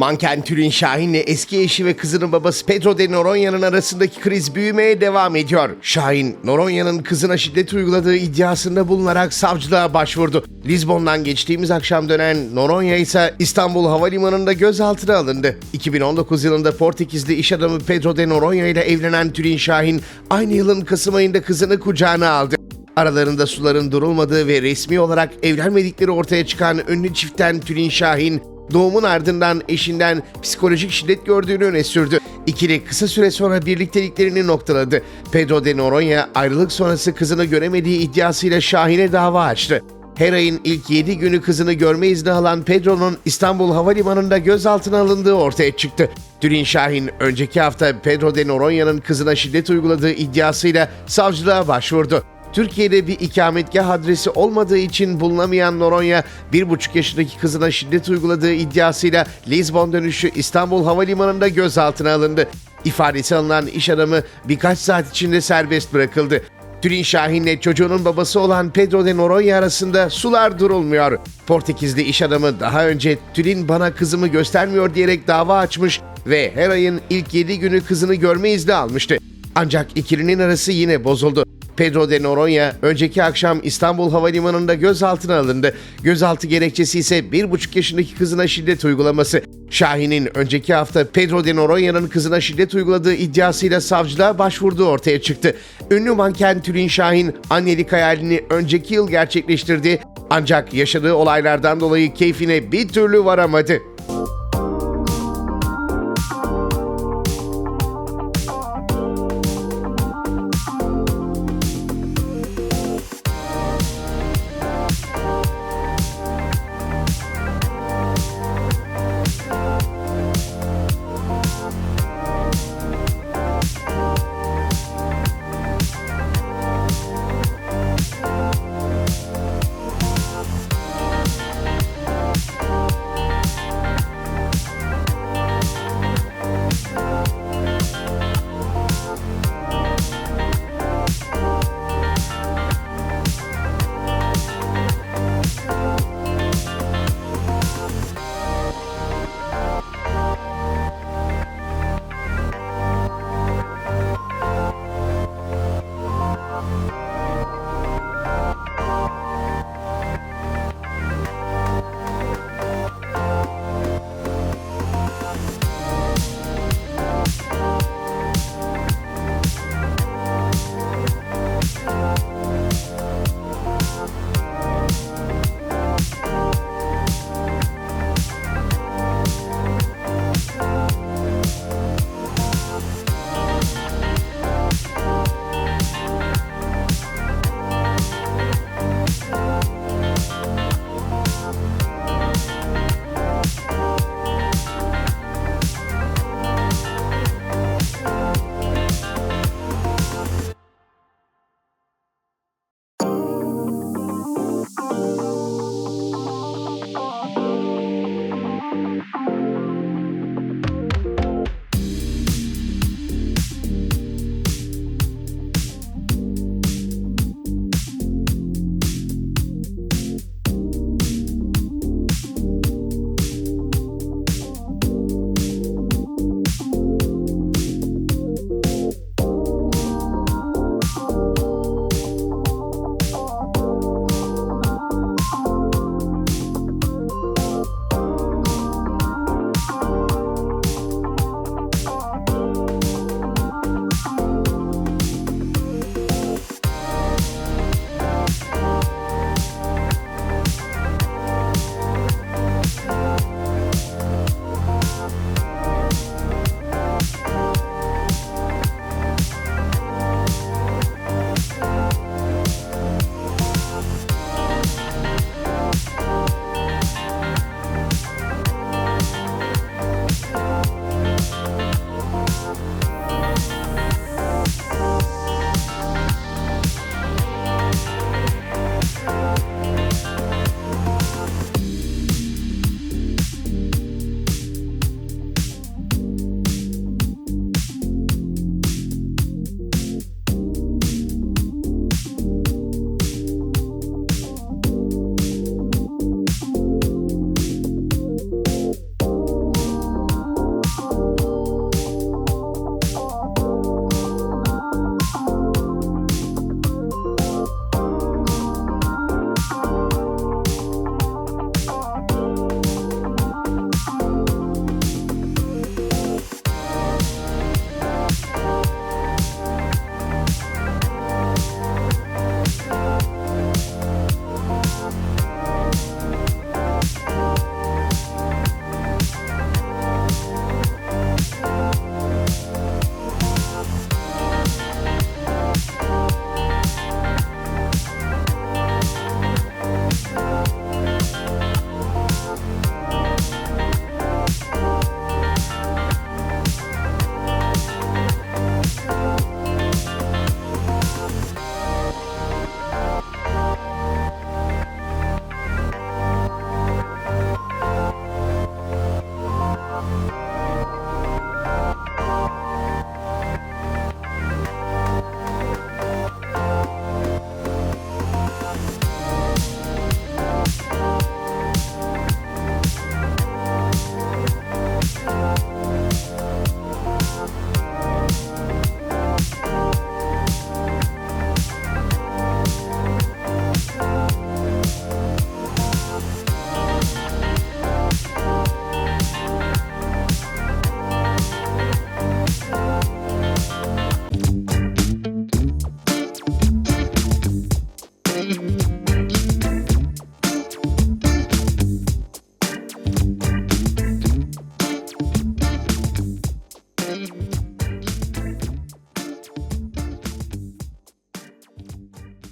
Manken Tülin Şahin'le eski eşi ve kızının babası Pedro de Noronya'nın arasındaki kriz büyümeye devam ediyor. Şahin, Noronya'nın kızına şiddet uyguladığı iddiasında bulunarak savcılığa başvurdu. Lizbon'dan geçtiğimiz akşam dönen Noronya ise İstanbul Havalimanı'nda gözaltına alındı. 2019 yılında Portekizli iş adamı Pedro de Noronya ile evlenen Tülin Şahin, aynı yılın Kasım ayında kızını kucağına aldı. Aralarında suların durulmadığı ve resmi olarak evlenmedikleri ortaya çıkan ünlü çiftten Tülin Şahin, doğumun ardından eşinden psikolojik şiddet gördüğünü öne sürdü. İkili kısa süre sonra birlikteliklerini noktaladı. Pedro de Noronha ayrılık sonrası kızını göremediği iddiasıyla Şahin'e dava açtı. Her ayın ilk 7 günü kızını görme izni alan Pedro'nun İstanbul Havalimanı'nda gözaltına alındığı ortaya çıktı. Tülin Şahin önceki hafta Pedro de Noronya'nın kızına şiddet uyguladığı iddiasıyla savcılığa başvurdu. Türkiye'de bir ikametgah adresi olmadığı için bulunamayan Noronya, bir buçuk yaşındaki kızına şiddet uyguladığı iddiasıyla Lizbon dönüşü İstanbul Havalimanı'nda gözaltına alındı. İfadesi alınan iş adamı birkaç saat içinde serbest bırakıldı. Tülin Şahin'le çocuğunun babası olan Pedro de Noronha arasında sular durulmuyor. Portekizli iş adamı daha önce Tülin bana kızımı göstermiyor diyerek dava açmış ve her ayın ilk 7 günü kızını görme izni almıştı. Ancak ikilinin arası yine bozuldu. Pedro de Noronha önceki akşam İstanbul Havalimanı'nda gözaltına alındı. Gözaltı gerekçesi ise bir buçuk yaşındaki kızına şiddet uygulaması. Şahin'in önceki hafta Pedro de Noronya'nın kızına şiddet uyguladığı iddiasıyla savcılığa başvurduğu ortaya çıktı. Ünlü manken Tülin Şahin annelik hayalini önceki yıl gerçekleştirdi. Ancak yaşadığı olaylardan dolayı keyfine bir türlü varamadı.